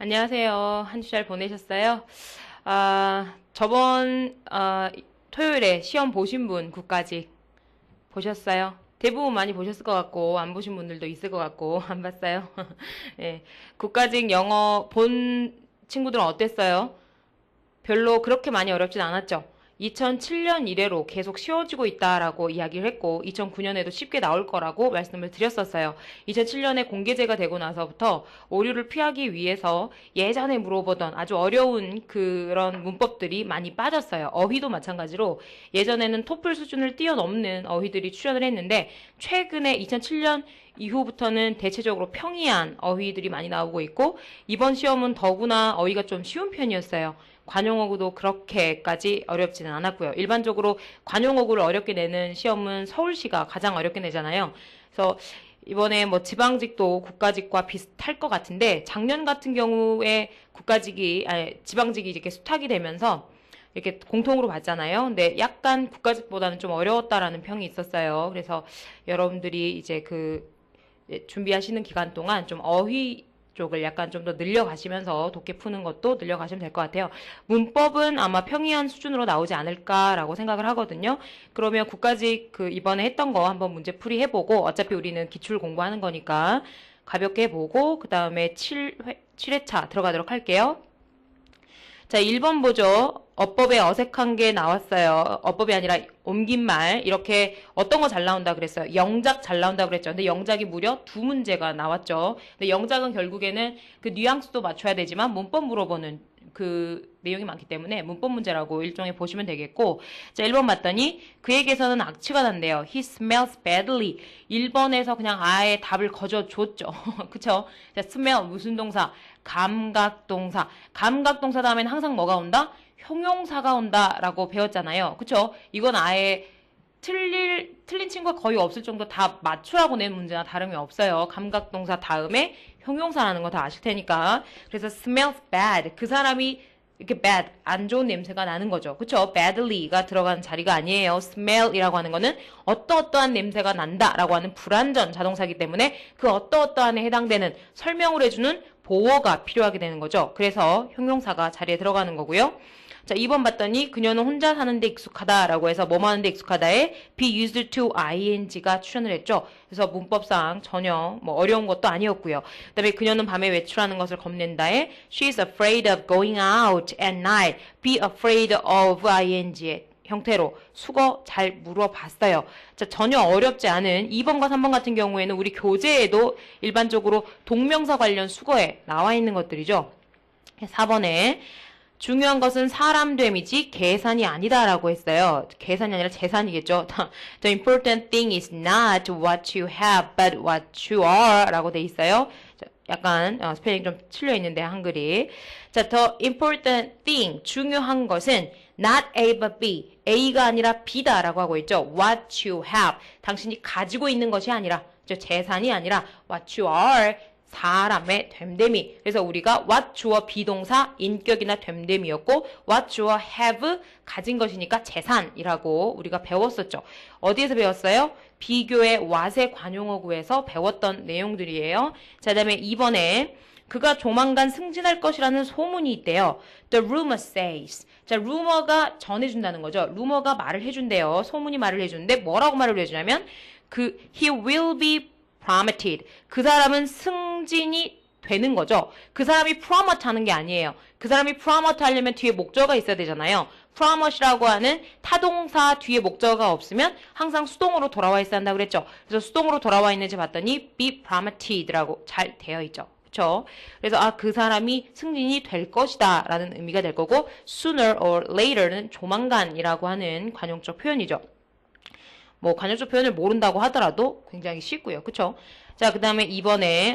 안녕하세요. 한 주 잘 보내셨어요? 아, 저번 아, 토요일에 시험 보신 분 국가직 보셨어요? 대부분 많이 보셨을 것 같고 안 보신 분들도 있을 것 같고 안 봤어요? 예, 국가직 영어 본 친구들은 어땠어요? 별로 그렇게 많이 어렵진 않았죠? 2007년 이래로 계속 쉬워지고 있다라고 이야기를 했고 2009년에도 쉽게 나올 거라고 말씀을 드렸었어요. 2007년에 공개제가 되고 나서부터 오류를 피하기 위해서 예전에 물어보던 아주 어려운 그런 문법들이 많이 빠졌어요. 어휘도 마찬가지로 예전에는 토플 수준을 뛰어넘는 어휘들이 출연을 했는데 최근에 2007년 이후부터는 대체적으로 평이한 어휘들이 많이 나오고 있고 이번 시험은 더구나 어휘가 좀 쉬운 편이었어요. 관용어구도 그렇게까지 어렵지는 않았고요. 일반적으로 관용어구를 어렵게 내는 시험은 서울시가 가장 어렵게 내잖아요. 그래서 이번에 뭐 지방직도 국가직과 비슷할 것 같은데 작년 같은 경우에 국가직이 아니 지방직이 이렇게 수탁이 되면서 이렇게 공통으로 봤잖아요. 근데 약간 국가직보다는 좀 어려웠다라는 평이 있었어요. 그래서 여러분들이 이제 그 준비하시는 기간 동안 좀 어휘 쪽을 약간 좀 더 늘려가시면서 독해 푸는 것도 늘려가시면 될 것 같아요. 문법은 아마 평이한 수준으로 나오지 않을까라고 생각을 하거든요. 그러면 국가직 그 이번에 했던 거 한번 문제 풀이 해보고 어차피 우리는 기출 공부하는 거니까 가볍게 해보고 그 다음에 7회, 7회차 들어가도록 할게요. 자, 1번 보죠. 어법에 어색한 게 나왔어요. 어법이 아니라 옮긴 말. 이렇게 어떤 거 잘 나온다 그랬어요. 영작 잘 나온다 그랬죠. 근데 영작이 무려 두 문제가 나왔죠. 근데 영작은 결국에는 그 뉘앙스도 맞춰야 되지만 문법 물어보는 그 내용이 많기 때문에 문법 문제라고 일종의 보시면 되겠고 자 1번 봤더니 그에게서는 악취가 난대요. He smells badly. 1번에서 그냥 아예 답을 거저줬죠. 그쵸? 자 smell 무슨 동사? 감각동사. 감각동사 다음에는 항상 뭐가 온다? 형용사가 온다라고 배웠잖아요. 그쵸? 이건 아예 틀릴, 틀린 친구가 거의 없을 정도 다 맞추라고 낸 문제나 다름이 없어요. 감각동사 다음에 형용사라는 거 다 아실 테니까. 그래서 smells bad. 그 사람이 이렇게 bad, 안 좋은 냄새가 나는 거죠. 그쵸? badly가 들어가는 자리가 아니에요. smell이라고 하는 거는 어떠어떠한 냄새가 난다라고 하는 불완전 자동사기 때문에 그 어떠어떠한에 해당되는 설명을 해주는 보어가 필요하게 되는 거죠. 그래서 형용사가 자리에 들어가는 거고요. 자, 2번 봤더니 그녀는 혼자 사는데 익숙하다라고 해서 뭐뭐 하는데 익숙하다에 be used to ing가 출연을 했죠. 그래서 문법상 전혀 뭐 어려운 것도 아니었고요. 그다음에 그녀는 밤에 외출하는 것을 겁낸다에 she's afraid of going out at night. be afraid of ing의 형태로 수거 잘 물어봤어요. 자, 전혀 어렵지 않은 2번과 3번 같은 경우에는 우리 교재에도 일반적으로 동명사 관련 수거에 나와 있는 것들이죠. 4번에 중요한 것은 사람 됨이지 계산이 아니다라고 했어요. 계산이 아니라 재산이겠죠. The important thing is not what you have, but what you are 라고 돼 있어요. 약간 어, 스펠링 좀 틀려 있는데 한글이. 자, the important thing 중요한 것은 not A but B. A가 아니라 B다라고 하고 있죠. What you have. 당신이 가지고 있는 것이 아니라 재산이 아니라 what you are. 사람의 됨됨이. 그래서 우리가 what 주어 비동사 인격이나 됨됨이었고 what 주어 have 가진 것이니까 재산이라고 우리가 배웠었죠. 어디에서 배웠어요? 비교의 what의 관용어구에서 배웠던 내용들이에요. 자, 그다음에 2번에 그가 조만간 승진할 것이라는 소문이 있대요. The rumor says. 자, 루머가 전해준다는 거죠. 루머가 말을 해준대요. 소문이 말을 해주는데 뭐라고 말을 해주냐면 그 he will be promoted. 그 사람은 승진이 되는 거죠. 그 사람이 promote 하는 게 아니에요. 그 사람이 promote 하려면 뒤에 목적어가 있어야 되잖아요. promote이라고 하는 타동사 뒤에 목적어가 없으면 항상 수동으로 돌아와 있어야 한다고 그랬죠. 그래서 수동으로 돌아와 있는지 봤더니 be promoted라고 잘 되어 있죠. 그렇죠? 그래서 아 그 사람이 승진이 될 것이다 라는 의미가 될 거고 sooner or later는 조만간이라고 하는 관용적 표현이죠. 뭐 관용적 표현을 모른다고 하더라도 굉장히 쉽고요. 그쵸? 자, 그 다음에 2번에